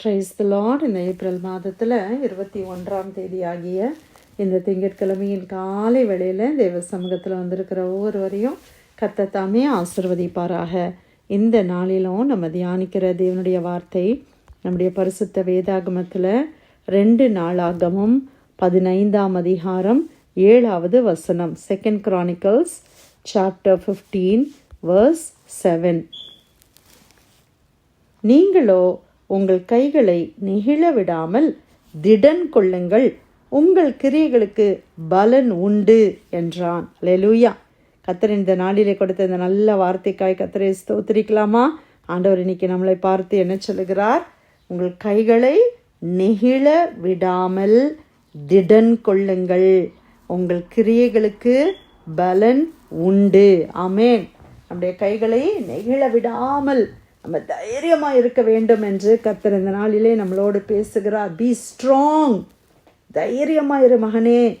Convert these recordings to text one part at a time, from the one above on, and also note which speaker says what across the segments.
Speaker 1: ட்ரைஸ் த Lord இந்த April மாதத்தில் இருபத்தி ஒன்றாம் தேதி ஆகிய இந்த திங்கட்கிழமையின் காலை வேளையில் தேவ சமூகத்தில் வந்திருக்கிற ஒவ்வொருவரையும் கத்தத்தாமே ஆசிர்வதிப்பாராக. இந்த நாளிலும் நம்ம தியானிக்கிற தேவனுடைய வார்த்தை நம்முடைய பரிசுத்த வேதாகமத்தில் ரெண்டு நாளாகமும் பதினைந்தாம் அதிகாரம் ஏழாவது வசனம். Second Chronicles chapter fifteen verse seven நீங்களோ உங்கள் கைகளை நெகிழ விடாமல் திடன் கொள்ளுங்கள். உங்கள் கிரியைகளுக்கு பலன் உண்டு என்றான். லெலுயா கத்தர் இந்த நாளிலே கொடுத்த இந்த நல்ல வார்த்தைக்காய் கத்தரை ஸ்தோத்திரிக்கலாமா? ஆண்டவர் இன்னைக்கு நம்மளை பார்த்து என்ன சொல்லுகிறார்? உங்கள் கைகளை நெகிழ விடாமல் திடன் கொள்ளுங்கள். உங்கள் கிரியைகளுக்கு பலன் உண்டு. ஆமேன். நம்முடைய கைகளை நெகிழ விடாமல் நம்ம தைரியமாக இருக்க வேண்டும் என்று கத்தர் இந்த நாளிலே நம்மளோடு பேசுகிறார். பி ஸ்ட்ராங் தைரியமாக இரு மகனே.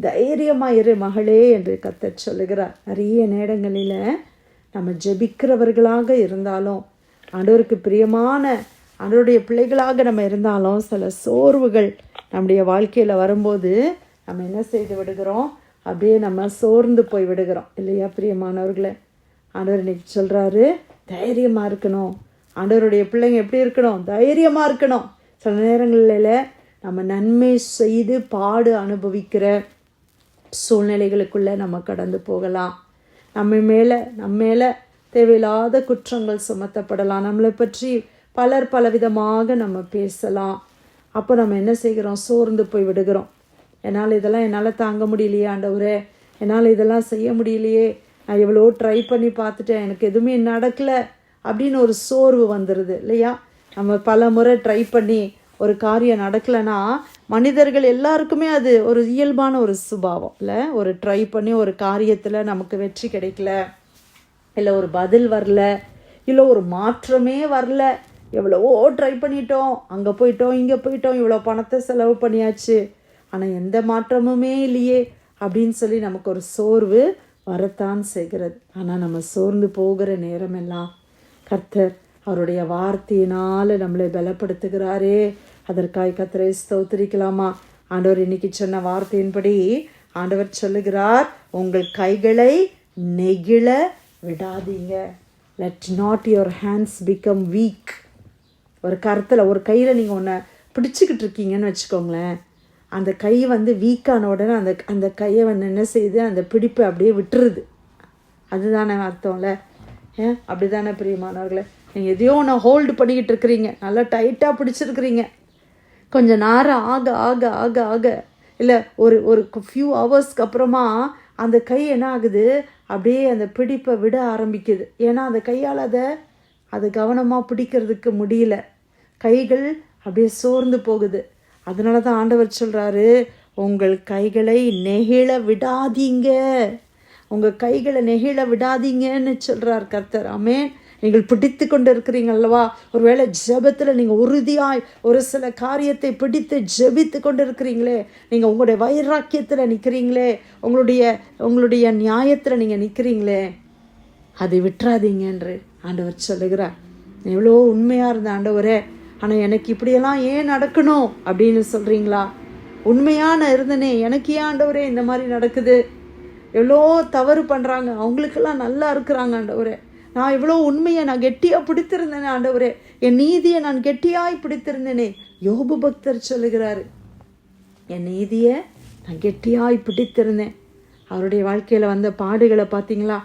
Speaker 1: தைரியமாக இரு மகளே என்று கத்தர் சொல்லுகிறார். நிறைய நேரங்களில் நம்ம ஜெபிக்கிறவர்களாக இருந்தாலும் ஆண்டவருக்கு பிரியமான ஆண்டவருடைய பிள்ளைகளாக நம்ம இருந்தாலும் சில சோர்வுகள் நம்முடைய வாழ்க்கையில் வரும்போது நம்ம என்ன செய்து விடுகிறோம்? அப்படியே நம்ம சோர்ந்து போய் விடுகிறோம். இல்லையா பிரியமானவர்களை? ஆண்டவர் இன்னைக்கு சொல்கிறாரு தைரியமாக இருக்கணும். ஆண்டவருடைய பிள்ளைங்க எப்படி இருக்கணும்? தைரியமாக இருக்கணும். சில நேரங்களில் நம்ம நன்மை செய்து பாடு அனுபவிக்கிற சூழ்நிலைகளுக்குள்ளே நம்ம கடந்து போகலாம். நம்ம மேலே நம்ம மேலே தேவையில்லாத குற்றங்கள் சுமத்தப்படலாம். நம்மளை பற்றி பலர் பலவிதமாக நம்ம பேசலாம். அப்போ நம்ம என்ன செய்கிறோம்? சோர்ந்து போய் விடுகிறோம். என்னால் இதெல்லாம் என்னால் தாங்க முடியலையே ஆண்டவரே. என்னால் இதெல்லாம் செய்ய முடியலையே. நான் எவ்வளோ ட்ரை பண்ணி பார்த்துட்டேன். எனக்கு எதுவுமே நடக்கலை அப்படின்னு ஒரு சோர்வு வந்துடுது இல்லையா? நம்ம பல முறை ட்ரை பண்ணி ஒரு காரியம் நடக்கலைன்னா மனிதர்கள் எல்லாருக்குமே அது ஒரு இயல்பான ஒரு சுபாவம் இல்லை? ஒரு ட்ரை பண்ணி ஒரு காரியத்தில் நமக்கு வெற்றி கிடைக்கல இல்லை ஒரு பதில் வரல இல்லை ஒரு மாற்றமே வரல. எவ்வளவோ ட்ரை பண்ணிட்டோம். அங்கே போயிட்டோம் இங்கே போயிட்டோம். இவ்வளோ பணத்தை செலவு பண்ணியாச்சு. ஆனால் எந்த மாற்றமுமே இல்லையே அப்படின்னு சொல்லி நமக்கு ஒரு சோர்வு வரத்தான் செய்கிறது. ஆனால் நம்ம சோர்ந்து போகிற நேரமெல்லாம் கர்த்தர் அவருடைய வார்த்தையினால் நம்மளை பலப்படுத்துகிறாரே. அதற்காய் கத்தரை ஸ்தோத்திரிக்கலாமா? ஆண்டவர் இன்னைக்கு சொன்ன வார்த்தையின்படி ஆண்டவர் சொல்லுகிறார் உங்கள் கைகளை நெகிழ விடாதீங்க. Let not your hands become weak ஒரு கருத்தில் ஒரு கையில் நீங்கள் ஒன்றை பிடிச்சிக்கிட்டு இருக்கீங்கன்னு வச்சுக்கோங்களேன். அந்த கை வந்து வீக்கான உடனே அந்த அந்த கையை வந்து என்ன செய்யுது அந்த பிடிப்பு அப்படியே விட்டுருது. அதுதானே அர்த்தம்ல? ஏன் அப்படி தானே பிரியமானவர்களே நீங்கள் எதையோ ஒன்று ஹோல்டு பண்ணிக்கிட்டு இருக்கிறீங்க. நல்லா டைட்டாக பிடிச்சிருக்கிறீங்க. கொஞ்சம் நேரம் ஆக ஆக ஆக ஆக. இல்லை ஒரு ஒரு ஃபியூ ஹவர்ஸ்க்கு அப்புறமா அந்த கை என்ன ஆகுது? அப்படியே அந்த பிடிப்பை விட ஆரம்பிக்குது. ஏன்னா அந்த கையால் அதை அது கவனமாக பிடிக்கிறதுக்கு முடியல. கைகள் அப்படியே சோர்ந்து போகுது. அதனால தான் ஆண்டவர் சொல்கிறாரு உங்கள் கைகளை நெகிழ விடாதீங்க. உங்கள் கைகளை நெகிழ விடாதீங்கன்னு சொல்கிறார் கர்த்தர். ஆமேன். நீங்கள் பிடித்து கொண்டு இருக்கிறீங்க அல்லவா? ஒருவேளை ஜெபத்தில் நீங்கள் உறுதியாய் ஒரு சில காரியத்தை பிடித்து ஜெபித்து கொண்டு இருக்கிறீங்களே நீங்கள் உங்களுடைய வைராக்கியத்தில் நிற்கிறீங்களே உங்களுடைய உங்களுடைய நியாயத்தில் நீங்கள் நிற்கிறீங்களே அதை விட்டுறாதீங்க என்று ஆண்டவர் சொல்லுகிறார். எவ்வளோ உண்மையாக இருந்த ஆண்டவரே. ஆனால் எனக்கு இப்படியெல்லாம் ஏன் நடக்கணும் அப்படின்னு சொல்கிறீங்களா உண்மையான இருந்தனே எனக்கு ஏன் ஆண்டவரே இந்த மாதிரி நடக்குது? எவ்வளோ தவறு பண்ணுறாங்க அவங்களுக்கெல்லாம் நல்லா இருக்கிறாங்க ஆண்டவரே. நான் இவ்வளோ உண்மையை நான் கெட்டியாக பிடித்திருந்தேனே ஆண்டவரே. என் நீதியை நான் கெட்டியாய் பிடித்திருந்தேனே. யோபு பக்தர் சொல்லுகிறாரு என் நீதியை நான் கெட்டியாய் பிடித்திருந்தேன். அவருடைய வாழ்க்கையில் வந்த பாடுகளை பார்த்தீங்களா?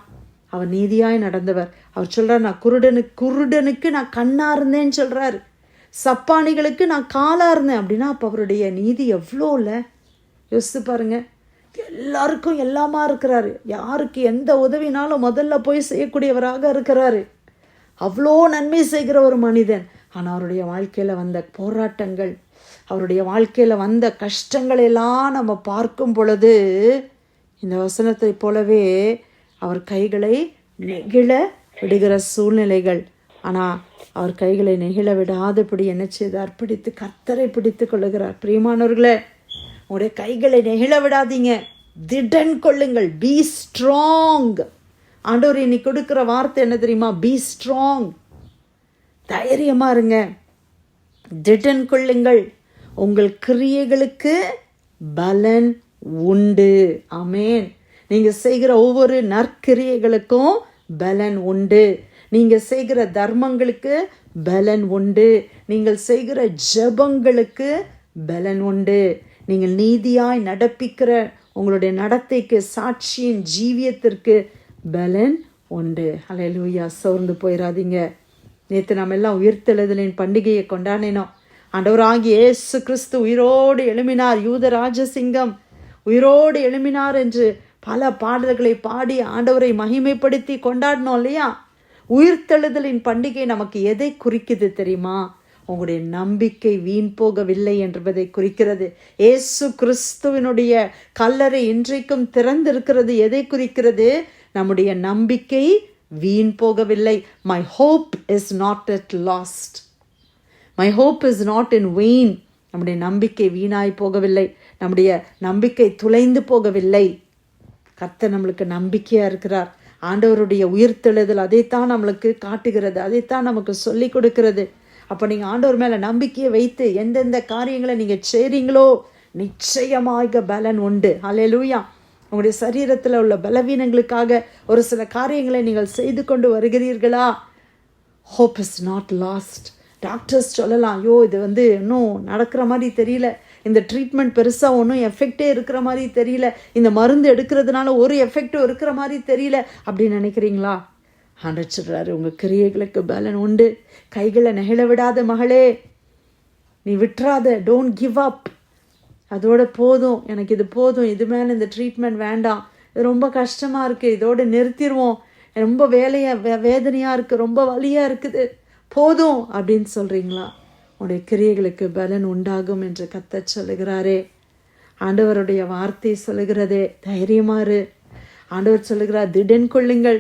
Speaker 1: அவர் நீதியாய் நடந்தவர். அவர் சொல்கிறார் நான் குருடனுக்கு குருடனுக்கு நான் கண்ணாக இருந்தேன்னு சொல்கிறாரு சப்பானிகளுக்கு நான் காலாக இருந்தேன். அப்படின்னா அப்போ அவருடைய நீதி எவ்வளோ இல்லை யோசித்து பாருங்க. எல்லாருக்கும் எல்லாமா இருக்கிறாரு. யாருக்கு எந்த உதவினாலும் முதல்ல போய் செய்யக்கூடியவராக இருக்கிறாரு. அவ்வளோ நன்மை செய்கிற ஒரு மனிதன். ஆனால் அவருடைய வாழ்க்கையில் வந்த போராட்டங்கள் அவருடைய வாழ்க்கையில் வந்த கஷ்டங்கள் எல்லாம் நம்ம பார்க்கும் பொழுது இந்த வசனத்தை போலவே அவர் கைகளை நெகிழ விடுகிற சூழ்நிலைகள் ஆனால் அவர் கைகளை நெகிழ விடாதபடி என்ன செய்தார். பிடித்து கத்தரை பிடித்து கொள்ளுகிறார். பிரியமானவர்களே உங்களுடைய கைகளை நெகிழ விடாதீங்க. திடன் கொள்ளுங்கள். பி ஸ்ட்ராங் ஆண்டவர் இன்னைக்கு கொடுக்குற வார்த்தை என்ன தெரியுமா? பி ஸ்ட்ராங் தைரியமாக இருங்க. திடன் கொள்ளுங்கள். உங்கள் கிரியைகளுக்கு பலன் உண்டு. அமேன் நீங்கள் செய்கிற ஒவ்வொரு நற்கிரியைகளுக்கும் பலன் உண்டு. நீங்கள் செய்கிற தர்மங்களுக்கு பலன் உண்டு. நீங்கள் செய்கிற ஜெபங்களுக்கு பலன் உண்டு. நீங்கள் நீதியாய் நடப்பிக்கிற உங்களுடைய நடத்தைக்கு சாட்சியின் ஜீவியத்திற்கு பலன் உண்டு. ஹalleluya. சோர்ந்து போயிடாதீங்க நேற்று நம்ம எல்லாம் உயிர்த்தெழுதலின் பண்டிகையை கொண்டாடினோம். ஆண்டவராகி இயேசு கிறிஸ்து உயிரோடு எழுமினார் யூத ராஜசிங்கம் உயிரோடு எழுமினார் என்று பல பாடல்களை பாடி ஆண்டவரை மகிமைப்படுத்தி கொண்டாடினோம் இல்லையா? உயிர்த்தெழுதலின் பண்டிகை நமக்கு எதை குறிக்குது தெரியுமா? உங்களுடைய நம்பிக்கை வீண் போகவில்லை என்பதை குறிக்கிறது. ஏசு கிறிஸ்துவினுடைய கல்லறை இன்றைக்கும் திறந்திருக்கிறது. எதை குறிக்கிறது? நம்முடைய நம்பிக்கை வீண் போகவில்லை. My hope is not at lost my hope is not in vain நம்முடைய நம்பிக்கை வீணாய் போகவில்லை. நம்முடைய நம்பிக்கை துளைந்து போகவில்லை. கர்த்தர் நம்மளுக்கு நம்பிக்கையாக இருக்கிறார். ஆண்டவருடைய உயிர்த்தெழுதல் அதைத்தான் நம்மளுக்கு காட்டுகிறது அதைத்தான் நமக்கு சொல்லி கொடுக்கிறது. அப்போ நீங்கள் ஆண்டவர் மேலே நம்பிக்கையை வைத்து எந்தெந்த காரியங்களை நீங்கள் செய்கிறீங்களோ நிச்சயமாக பலன் உண்டு. அலையலூயா உங்களுடைய சரீரத்தில் உள்ள பலவீனங்களுக்காக ஒரு சில காரியங்களை நீங்கள் செய்து கொண்டு வருகிறீர்களா? Hope is not lost doctors சொல்லலாம் ஐயோ இது வந்து இன்னும் நடக்கிற மாதிரி தெரியல. இந்த ட்ரீட்மெண்ட் பெருசாக ஒன்றும் எஃபெக்டே இருக்கிற மாதிரி தெரியல. இந்த மருந்து எடுக்கிறதுனால ஒரு எஃபெக்டும் இருக்கிற மாதிரி தெரியல. அப்படின்னு நினைக்கிறீங்களா? ஆண்டவர் உங்கள் கிரியைகளுக்கு பலன் உண்டு. கைகளை நெகிழ விடாத மகளே. நீ விட்டுறாத. டோன்ட் கிவ் அப் அதோட போதும். எனக்கு இது போதும். இது மேலே இந்த ட்ரீட்மெண்ட் வேண்டாம். இது ரொம்ப கஷ்டமாக இருக்குது இதோடு நிறுத்திடுவோம் ரொம்ப வேலையாக வே வேதனையாக இருக்குது ரொம்ப வலியாக இருக்குது. போதும் அப்படின்னு சொல்கிறீங்களா உடைய கிரியைகளுக்கு பலன் உண்டாகும் என்று கத்த சொல்லுகிறாரே. ஆண்டவருடைய வார்த்தை சொல்லுகிறதே தைரியமாறு ஆண்டவர் சொல்லுகிறார் திடன் கொள்ளுங்கள்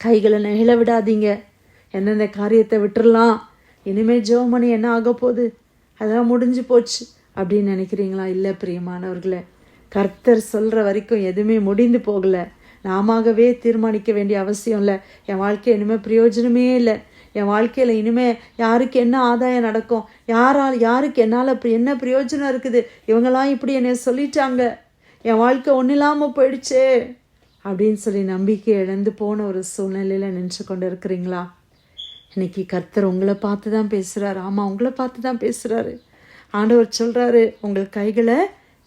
Speaker 1: கைகளை நெகிழ விடாதீங்க. எந்தெந்த காரியத்தை விட்டுடலாம் இனிமேல் ஜோமணி என்ன ஆக போகுது? அதெல்லாம் முடிஞ்சு போச்சு அப்படின்னு நினைக்கிறீங்களா? இல்லை பிரியமானவர்களே கர்த்தர் சொல்கிற வரைக்கும் எதுவுமே முடிந்து போகலை. நாமவே தீர்மானிக்க வேண்டிய அவசியம் இல்லை. என் வாழ்க்கை இனிமேல் பிரயோஜனமே இல்லை. என் வாழ்க்கையில் இனிமே யாருக்கு என்ன ஆதாயம் நடக்கும்? யாரால் யாருக்கு என்னால் என்ன பிரயோஜனம் இருக்குது? இவங்களாம் இப்படி என்னை சொல்லிட்டாங்க. என் வாழ்க்கை ஒன்றும் இல்லாமல் போயிடுச்சே. அப்படின்னு சொல்லி நம்பிக்கை இழந்து போன ஒரு சூழ்நிலையில் நின்று கொண்டு இருக்கிறீங்களா இன்னைக்கு கர்த்தர் உங்களை பார்த்து தான் பேசுகிறாரு ஆமாம் உங்களை பார்த்து தான் பேசுகிறாரு ஆண்டவர் சொல்கிறாரு உங்கள் கைகளை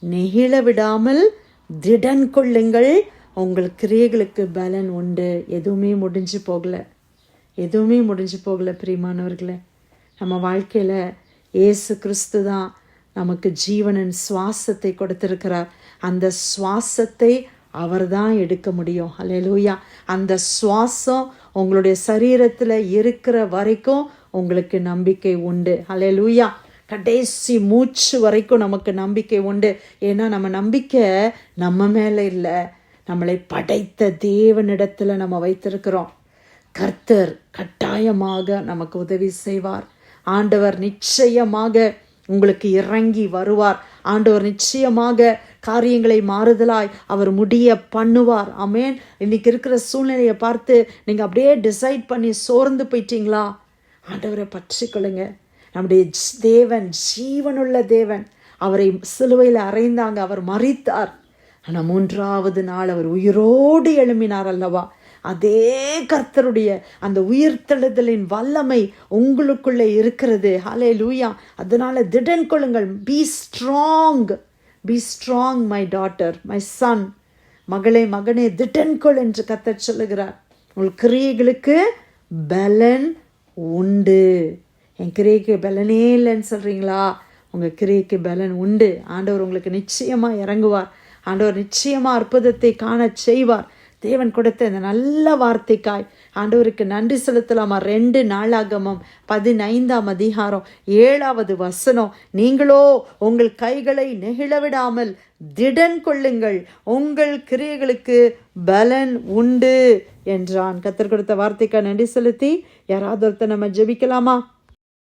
Speaker 1: நெகிழ விடாமல் திடன் கொள்ளுங்கள். உங்கள் கிரியைகளுக்கு பலன் உண்டு. எதுவுமே முடிஞ்சு போகலை. எதுவுமே முடிஞ்சு போகலை பிரியமானவர்களே. நம்ம வாழ்க்கையில் ஏசு கிறிஸ்து தான் நமக்கு ஜீவனின் சுவாசத்தை கொடுத்திருக்கிறார். அந்த சுவாசத்தை அவர் தான் எடுக்க முடியும். அல்லேலூயா அந்த சுவாசம் உங்களுடைய சரீரத்தில் இருக்கிற வரைக்கும் உங்களுக்கு நம்பிக்கை உண்டு. அல்லேலூயா கடைசி மூச்சு வரைக்கும் நமக்கு நம்பிக்கை உண்டு. ஏன்னா நம்ம நம்பிக்கை நம்ம மேலே இல்லை. நம்மளை படைத்த தேவனிடத்தில் நம்ம வைத்திருக்கிறோம். கர்த்தர் கட்டாயமாக நமக்கு உதவி செய்வார். ஆண்டவர் நிச்சயமாக உங்களுக்கு இறங்கி வருவார். ஆண்டவர் நிச்சயமாக காரியங்களை மாறுதலாய் அவர் முடிய பண்ணுவார். அமேன் இன்னைக்கு இருக்கிற சூழ்நிலையை பார்த்து நீங்கள் அப்படியே டிசைட் பண்ணி சோர்ந்து போயிட்டீங்களா? ஆண்டவரை பற்றிக்கொள்ளுங்க. நம்முடைய தேவன் ஜீவனுள்ள தேவன். அவரை சிலுவையில் அறைந்தாங்க அவர் மறித்தார் ஆனால் மூன்றாவது நாள் அவர் உயிரோடு எழுமினார் அல்லவா? அதே கர்த்தருடைய அந்த உயிர்த்தெழுதலின் வல்லமை உங்களுக்குள்ளே இருக்கிறது. ஹலே லூயா அதனால திடன் கொள்ளுங்கள். Be strong be strong my daughter my son மகளே மகனே திடன் கொள் என்று கத்தர் சொல்லுகிறார். உங்கள் கிரியைகளுக்கு பலன் உண்டு. என் கிரியைக்கு பலனே இல்லைன்னு சொல்கிறீங்களா உங்கள் கிரியைக்கு பலன் உண்டு. ஆண்டவர் உங்களுக்கு நிச்சயமாக இறங்குவார். ஆண்டவர் நிச்சயமாக அற்புதத்தை காண செய்வார். தேவன் கொடுத்த இந்த நல்ல வார்த்தைக்காய். ஆண்டவருக்கு நன்றி செலுத்தலாமா? ரெண்டு நாளாகமம் பதினைந்தாம் அதிகாரம் ஏழாவது வசனம். நீங்களோ உங்கள் கைகளை நெகிழ விடாமல் திடன் கொள்ளுங்கள். உங்கள் கிரியைகளுக்கு பலன் உண்டு என்றான். கத்தர் கொடுத்த வார்த்தைக்காய் நன்றி செலுத்தி யாராவது ஒருத்தர் நம்ம ஜெபிக்கலாமா?